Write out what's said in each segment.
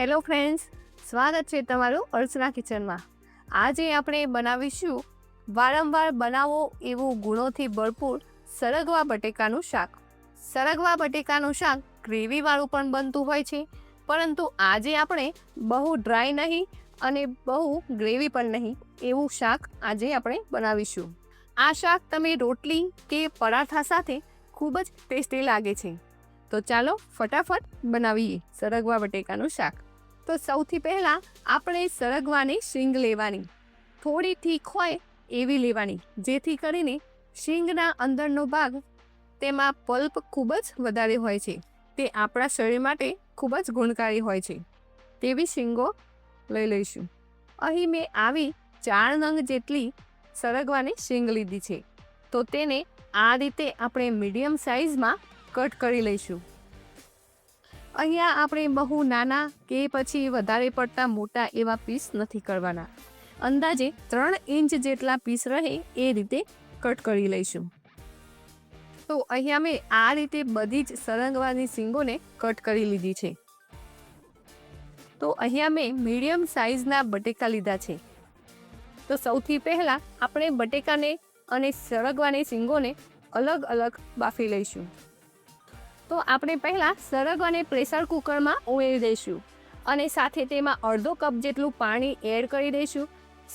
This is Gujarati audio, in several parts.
હેલો ફ્રેન્ડ્સ, સ્વાગત છે તમારું અર્ચના કિચનમાં. આજે આપણે બનાવીશું વારંવાર બનાવો એવું ગુણોથી ભરપૂર સરગવા બટેકાનું શાક. સરગવા બટેકાનું શાક ગ્રેવીવાળું પણ બનતું હોય છે, પરંતુ આજે આપણે બહુ ડ્રાય નહીં અને બહુ ગ્રેવી પણ નહીં એવું શાક આજે આપણે બનાવીશું. આ શાક તમે રોટલી કે પરાઠા સાથે ખૂબ જ ટેસ્ટી લાગે છે. તો ચાલો ફટાફટ બનાવીએ સરગવા બટેકાનું શાક. તો સૌથી પહેલાં આપણે સરગવાની શીંગ લેવાની. થોડી ઠીક હોય એવી લેવાની, જેથી કરીને શીંગના અંદરનો ભાગ તેમાં પલ્પ ખૂબ જ વધારે હોય છે. તે આપણા શરીર માટે ખૂબ જ ગુણકારી હોય છે. તેવી શીંગો લઈ લઈશું. અહીં મેં આવી ચાર નંગ જેટલી સરગવાની શીંગ લીધી છે. તો તેને આ રીતે આપણે મીડિયમ સાઇઝમાં કટ કરી લઈશું. અહીંયા આપણે બહુ નાના કે પછી વધારે પડતા મોટા એવા પીસ નથી કરવાના. અંદાજે ત્રણ ઇંચ જેટલા પીસ રહે એ રીતે કટ કરી લઈશું. તો અહીંયા મેં આ રીતે બધી જ સરંગવાની સિંગોને કટ કરી લીધી છે. તો અહીંયા મેં મીડિયમ સાઇઝના બટેકા લીધા છે. તો સૌથી પહેલાં આપણે બટેકાને અને સરગવાની સિંગોને અલગ અલગ બાફી લઈશું. તો આપણે પહેલાં સરગવાને પ્રેશર કુકરમાં ઉમેરી દઈશું અને સાથે તેમાં અડધો કપ જેટલું પાણી એડ કરી દઈશું.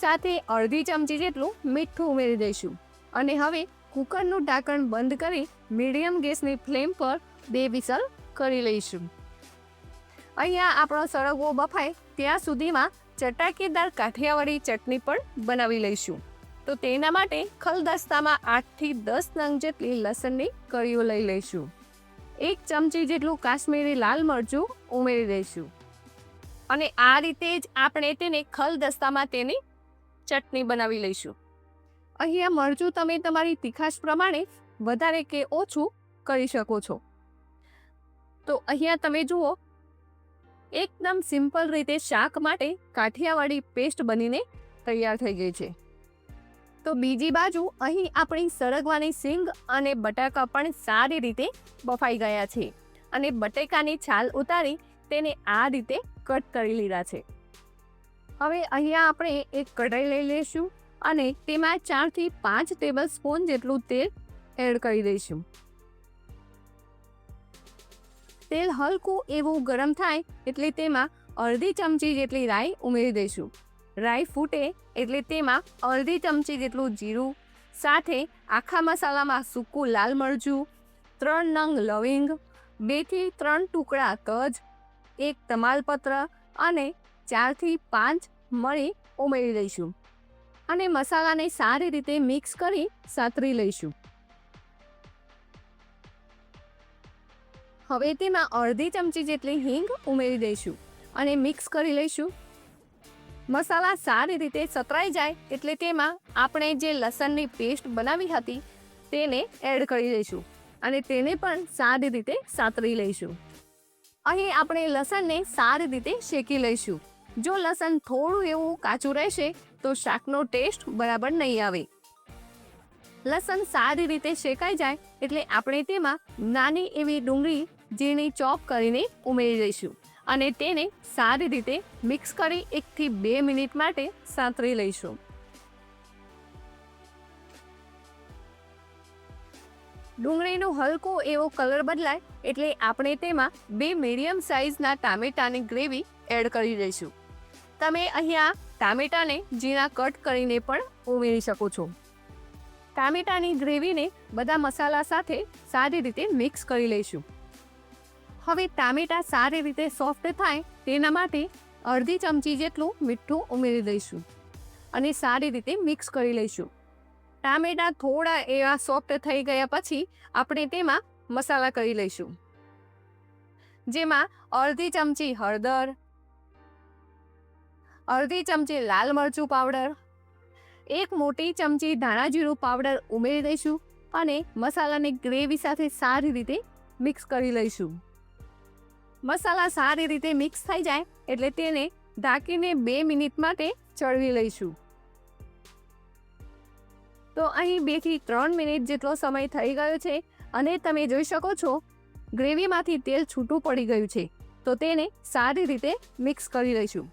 સાથે અડધી ચમચી જેટલું મીઠું ઉમેરી દઈશું. અને હવે કુકરનું ઢાંકણ બંધ કરી મીડિયમ ગેસની ફ્લેમ પર બે વિસલ કરી લઈશું. અહીંયા આપણો સરગવો બફાય ત્યાં સુધીમાં ચટાકેદાર કાઠિયાવાડી ચટણી પણ બનાવી લઈશું. તો તેના માટે ખલદસ્તામાં આઠથી દસ નંગ જેટલી લસણની કળીઓ લઈ લઈશું. એક ચમચી જેટલું કાશ્મીરી લાલ મરચું ઉમેરી દઈશું. અને આ રીતે જ આપણે તેને ખલદસ્તામાં તેની ચટણી બનાવી લઈશું. અહીંયા મરચું તમે તમારી તીખાશ પ્રમાણે વધારે કે ઓછું કરી શકો છો. તો અહીંયા તમે જુઓ, એકદમ સિમ્પલ રીતે શાક માટે કાઠિયાવાડી પેસ્ટ બનીને તૈયાર થઈ ગઈ છે. તો બીજી બાજુ અહીં આપણી સરગવાની સિંગ અને બટાકા પણ સારી રીતે બફાઈ ગયા છે અને બટેકાની છાલ ઉતારી તેને આ રીતે કટ કરી લીધા છે. હવે અહીંયા આપણે એક કઢાઈ લઈ લઈશું અને તેમાં ચારથી પાંચ ટેબલ સ્પૂન જેટલું તેલ એડ કરી દઈશું. તેલ હલકું એવું ગરમ થાય એટલે તેમાં અડધી ચમચી જેટલી રાઈ ઉમેરી દઈશું. રાઈ ફૂટે એટલે તેમાં અડધી ચમચી જેટલું જીરું, સાથે આખા મસાલામાં સૂકું લાલ મરચું, ત્રણ નંગ લવિંગ, બેથી ત્રણ ટુકડા તજ એક તમાલપત્ર અને ચારથી પાંચ મળી ઉમેરી લઈશું. અને મસાલાને સારી રીતે મિક્સ કરી સાતરી લઈશું. હવે તેમાં અડધી ચમચી જેટલી હિંગ ઉમેરી દઈશું અને મિક્સ કરી લઈશું. મસાલા સારી રીતે સતરાઈ જાય એટલે તેમાં આપણે જે લસણની પેસ્ટ બનાવી હતી તેને એડ કરી દઈશું અને તેને પણ સારી રીતે સાતરી લઈશું. અહીં આપણે લસણને સારી રીતે શેકી લઈશું. જો લસણ થોડું એવું કાચું રહેશે તો શાકનો ટેસ્ટ બરાબર નહીં આવે. લસણ સારી રીતે શેકાઈ જાય એટલે આપણે તેમાં નાની એવી ડુંગળી જેની ચોપ કરીને ઉમેરી દઈશું. અને તેને સારી રીતે મિક્સ કરી એકથી બે મિનિટ માટે સાંતળી લઈશું. ડુંગળીનો હલકો એવો કલર બદલાય એટલે આપણે તેમાં બે મીડિયમ સાઇઝના ટામેટાની ગ્રેવી એડ કરી દઈશું. તમે અહીંયા ટામેટાને ઝીણા કટ કરીને પણ ઉમેરી શકો છો. ટામેટાની ગ્રેવીને બધા મસાલા સાથે સારી રીતે મિક્સ કરી લઈશું. હવે ટામેટા સારી રીતે સોફ્ટ થાય તેના માટે અડધી ચમચી જેટલું મીઠું ઉમેરી દઈશું અને સારી રીતે મિક્સ કરી લઈશું. ટામેટા થોડા એવા સોફ્ટ થઈ ગયા પછી આપણે તેમાં મસાલા કરી લઈશું. જેમાં અડધી ચમચી હળદર, અડધી ચમચી લાલ મરચું પાવડર, એક મોટી ચમચી ધાણા જીરું પાવડર ઉમેરી દઈશું અને મસાલાની ગ્રેવી સાથે સારી રીતે મિક્સ કરી લઈશું. મસાલા સારી રીતે મિક્સ થઈ જાય એટલે તેને ઢાંકીને બે મિનિટ માટે ચડવી લઈશું. તો અહીં બેથી ત્રણ મિનિટ જેટલો સમય થઈ ગયો છે અને તમે જોઈ શકો છો, ગ્રેવીમાંથી તેલ છૂટું પડી ગયું છે, તો તેને સારી રીતે મિક્સ કરી લઈશું.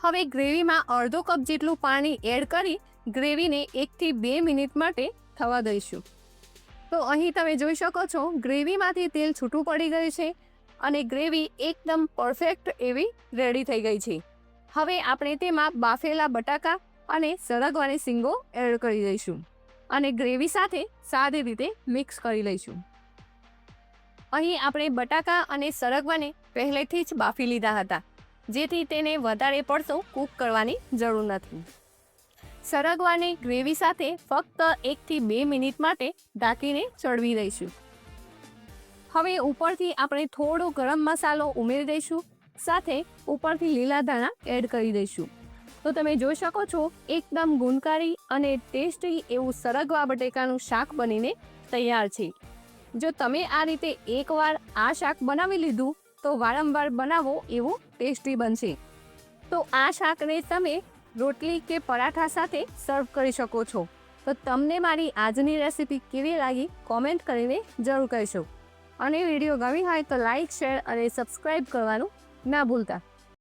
હવે ગ્રેવીમાં અડધો કપ જેટલું પાણી એડ કરી ગ્રેવીને એકથી બે મિનિટ માટે થવા દઈશું. તો અહીં તમે જોઈ શકો છો, ગ્રેવીમાંથી તેલ છૂટું પડી ગયું છે અને ગ્રેવી એકદમ પરફેક્ટ એવી રેડી થઈ ગઈ છે. હવે આપણે તેમાં બાફેલા બટાકા અને સરગવાની સિંગો એડ કરી દઈશું અને ગ્રેવી સાથે સારી રીતે મિક્સ કરી લઈશું. અહીં આપણે બટાકા અને સરગવાને પહેલેથી જ બાફી લીધા હતા, જેથી તેને વધારે પડતો કૂક કરવાની જરૂર નથી. સરગવાને ગ્રેવી સાથે ફક્ત એકથી બે મિનિટ માટે ઢાંકીને ચડવી દઈશું. હવે ઉપરથી આપણે થોડો ગરમ મસાલો ઉમેરી દઈશું, સાથે ઉપરથી લીલા ધાણા એડ કરી દઈશું. તો તમે જોઈ શકો છો, એકદમ ગુણકારી અને ટેસ્ટી એવું સરગવા બટેકાનું શાક બનીને તૈયાર છે. જો તમે આ રીતે એકવાર આ શાક બનાવી લીધું, તો વારંવાર બનાવો એવું ટેસ્ટી બનશે. તો આ શાકને તમે રોટલી કે પરાઠા સાથે સર્વ કરી શકો છો. તો તમને મારી આજની રેસીપી કેવી લાગી કોમેન્ટ કરીને જરૂર કહેશો. અને વીડિયો ગમી હોય તો લાઈક શેર અને સબસ્ક્રાઈબ કરવાનું ના ભૂલતા.